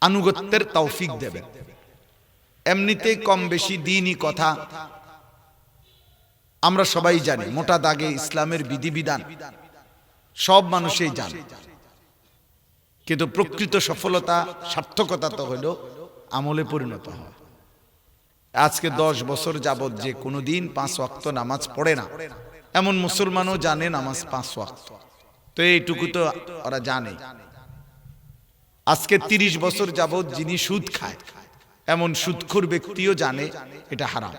আনুগত্যের তৌফিক দেবেন এমনিতেই কম বেশি দিনই কথা। আমরা সবাই জানি, মোটা দাগে ইসলামের বিধিবিধান। সব মানুষই জানে। কিন্তু প্রকৃত সফলতা, সার্থকতা তো হলো আমলে পরিণত হওয়া। আজকে দশ বছর যাবৎ যে কোনোদিন পাঁচ ওয়াক্ত নামাজ পড়ে না। এমন মুসলমানও জানে নামাজ পাঁচ ওয়াক্ত। তো এইটুকু তো ওরা জানে। আজকে তিরিশ বছর যাবৎ যিনি সুদ খায়, এমন সুদখোর ব্যক্তিও জানে এটা হারাম।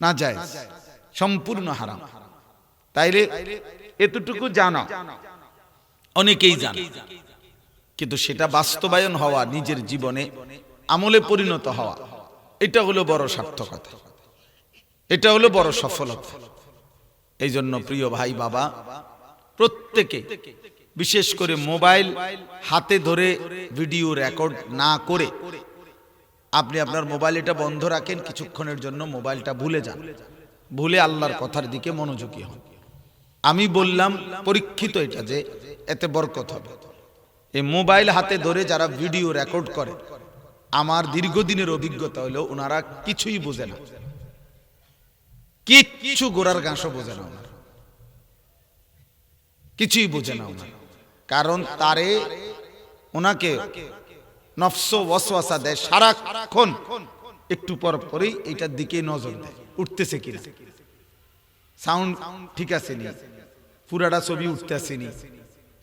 না যায়, সম্পূর্ণ হারাম। তাইলে এতটুকু জানা, অনেকেই জানে। কিন্তু সেটা বাস্তবায়ন হওয়া, নিজের জীবনে আমলে পরিণত হওয়া, এটা হলো বড় সার্থকতা। এটা হলো বড় সফলতা। এই জন্য প্রিয় ভাই, বাবা প্রত্যেকে, বিশেষ করে মোবাইল হাতে ধরে ভিডিও রেকর্ড না করে আপনি আপনার মোবাইল এটা বন্ধ রাখেন, কিছুক্ষণের জন্য মোবাইলটা ভুলে যান। ভুলে আল্লাহর কথার দিকে মনোযোগী হন। আমি বললাম, পরীক্ষিত এটা যে এতে বরকত হবে। এই মোবাইল হাতে ধরে যারা ভিডিও রেকর্ড করে, আমার দীর্ঘদিনের অভিজ্ঞতা হলো ওনারা কিছুই বোঝে না। কিচ্ছু গোড়ার গাঁসও বোঝে না ওনারা। কিছুই বোঝে না ওনারা। কারণ তারে ওনাকে নফস ওয়াসওয়াসা দেয় সারাক্ষণ। একটু পর পরেই এটার দিকে নজর দেয়, উঠতেছে কিনা। সাউন্ড ঠিক আছে নি পুরাটা ছবি উঠতে আসেনি।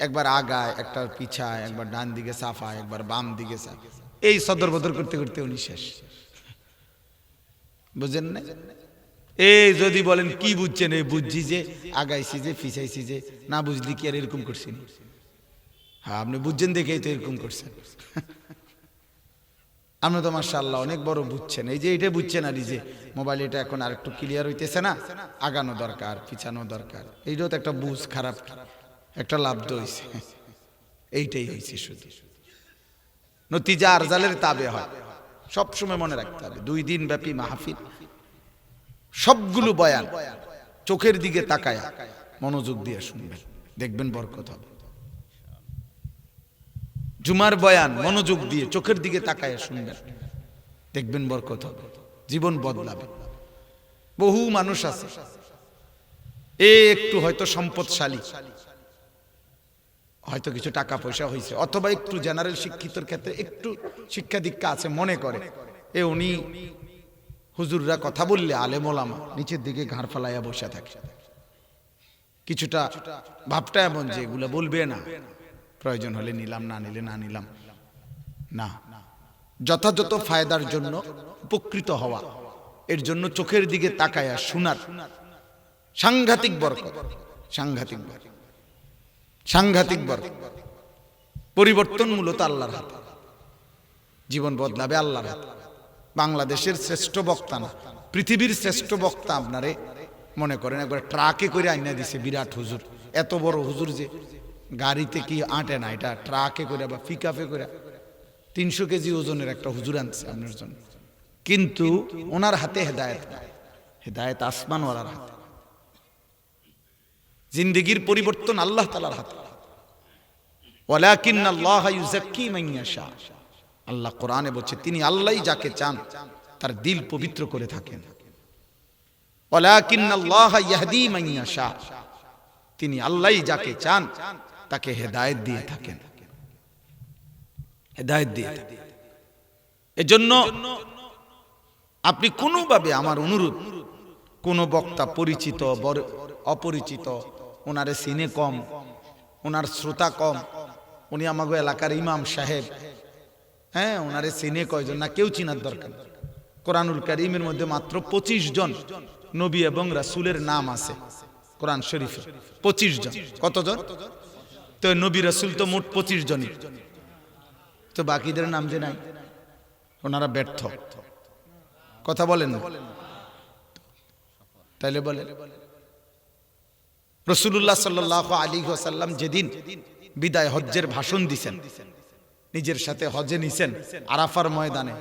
একবার আগায়, একটা পিছায়, একবার ডান দিকে সাফা একবার বাম দিকে সাফা এই সদর বদর করতে করতে উনি শেষ। বুঝেন না এই যদি বলেন, কি বুঝছেন? এই বুঝছি যে, আগাইছি যে পিছাইছি যে, না বুঝলি কি আর এরকম করছি হ্যাঁ আপনি বুঝছেন দেখেই তো এরকম করছেন। আপনি তো মার্শাল্লাহ অনেক বড় বুঝছেন। এই যে এটা বুঝছেন আর যে মোবাইল এটা এখন আর একটু ক্লিয়ার হইতেছে না? আগানো দরকার পিছানো দরকার। এইটাও তো একটা বুঝ, খারাপ, একটা লাভ তো হয়েছে এইটাই হয়েছে শুধু। নতিজা আরজালের তাবে হয়। সবসময় মনে রাখতে হবে। দুই দিন ব্যাপী মাহফিল। সবগুলো বয়ান চোখের দিকে তাকায় মনোযোগ দিয়ে শুনবেন। দেখবেন বরকত হবে। জুমার বয়ান মনোযোগ দিয়ে চোখের দিকে তাকায় শুনবেন। দেখবেন বরকত হবে। জীবন বদলাবে। বহু মানুষ আছে। এ একটু হয়তো সম্পদশালী। হয়তো কিছু টাকা পয়সা হয়েছে অথবা একটু জেনারেল শিক্ষিতর ক্ষেত্রে একটু শিক্ষা দীক্ষা আছে মনে করে। এ উনি হুজুররা কথা বললে আলেম ওলামা নিচের দিকে ঘাড় ফালাইয়া বসে থাকে। কিছুটা ভাবটা এমন যে এগুলো বলবে না। প্রয়োজন হলে নিলাম, না নিলে না নিলাম। না। যথাযথ ফায়দার জন্য উপকৃত হওয়া। এর জন্য চোখের দিকে তাকায়া শোনার সাংঘাতিক বরকত। সাংঘাতিক বরকত। সাংঘাতিক বরকত। পরিবর্তন মূলত আল্লাহর হাতে। জীবন বদলাবে আল্লাহর হাতে। বাংলাদেশের শ্রেষ্ঠ বক্তা না। পৃথিবীর শ্রেষ্ঠ বক্তা আপনারে মনে করেন, একবার ট্রাকে করে আইনা দিছে বিরাট হুজুর। এত বড় হুজুর যে গাড়িতে কি আঁটে না, এটা ট্রাকে করে বা পিকআপে করে তিনশো কেজি ওজনের একটা হুজুর আনছে আপনার জন্য। কিন্তু ওনার হাতে হেদায়ত না হেদায়ত আসমানওয়ালার হাতে। জিন্দগির পরিবর্তন আল্লাহ তালার হাতে। ওয়ালাকিন আল্লাহ ইউজাক্কি মান ইয়াশা। আল্লাহ কোরআনে বলছে, তিনি আল্লাহই যাকে চান, তার দিল পবিত্র করে থাকেন। আল্লাহ তিনি আল্লাহই যাকে চান, তাকে হেদায়েত দিয়ে থাকেন। হেদায়েত দিয়ে এজন্য আপনি কোনোভাবে আমার অনুরোধ, কোন বক্তা পরিচিত অপরিচিত, ওনারে সিনে কম, ওনার শ্রোতা কম, উনি আমাগো এলাকার ইমাম সাহেব হ্যাঁ ওনারে সিনে কয়জন? না, কেউ চিনার দরকার। কোরআনুল করিমের মধ্যে মাত্র পঁচিশ জন নবী এবং রাসুলের নাম আছে কোরআন শরীফে। পঁচিশ জন। কতজন? তো নবী, রাসুল তো মোট পঁচিশ জনই। তো বাকিদের নাম যে নাই? ওনারা ব্যর্থ। কথা বলেন তাইলে বলে রসুল্লাহ সাল্লাহ আলী সাল্লাম যেদিন বিদায় হজ্জের ভাষণ দিছেন নিজের সাথে হজে নিছেন আরাফার ময়দানে।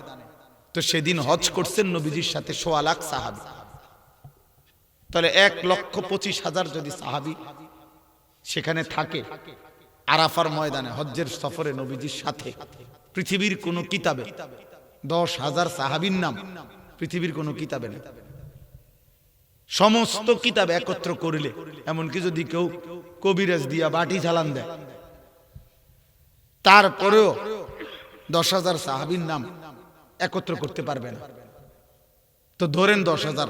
তো সেদিন হজ করছেন নবীজির সাথে সোয়া লাখ সাহাবি। তাহলে এক লক্ষ পঁচিশ হাজার যদি সাহাবি সেখানে থাকে আরাফার ময়দানে হজ্জের সফরে নবীজির সাথে, পৃথিবীর কোনো কিতাবে। দশ হাজার সাহাবির নাম পৃথিবীর কোনো কিতাবে নেই। সমস্ত কিতাব একত্র করিলে, এমনকি যদি কেউ কবিরাজ দিয়া বাটি চালান দেয় তারপরেও দশ হাজার সাহাবির নাম একত্র করতে পারবে না। তো ধরেন দশ হাজার।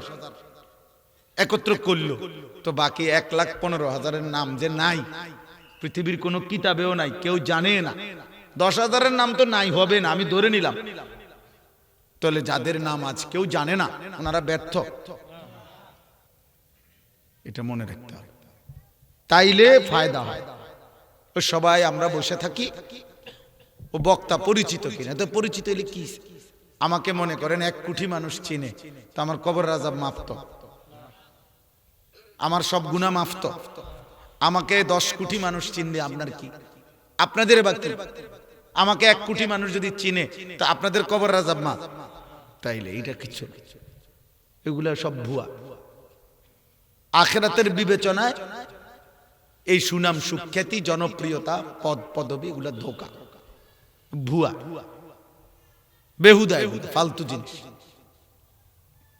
একত্র করল, তো বাকি এক লাখ পনেরো হাজারের নাম যে নাই, পৃথিবীর কোনো কিতাবেও নাই, কেউ জানে না। দশ হাজারের নাম তো নাই, হবে না, আমি ধরে নিলাম। তাহলে যাদের নাম আজ কেউ জানে না, ওনারা ব্যর্থ। এটা মনে রাখতে হবে। তাইলে ফায়দা হয়। সবাই আমরা বসে থাকি। ও বক্তা পরিচিত কিনা? তো পরিচিত হলে কি? আমাকে মনে করেন এক কোটি মানুষ চিনে। তো আমার কবর রাজা মাফত আমার সব গুণা মাফত আমাকে দশ কোটি মানুষ চিনলে আপনার কি? আপনাদের আমাকে এক কোটি মানুষ যদি চিনে, তো আপনাদের কবর রাজাব মা তাইলে এটা কিছু। এগুলা সব ভুয়া। আখেরাতের বিবেচনায় এই সুনাম সুখ্যাতি, জনপ্রিয়তা, পদ, পদবি এগুলা ধোকা। ভুয়া। বেহুদা ফালতু জিনিস।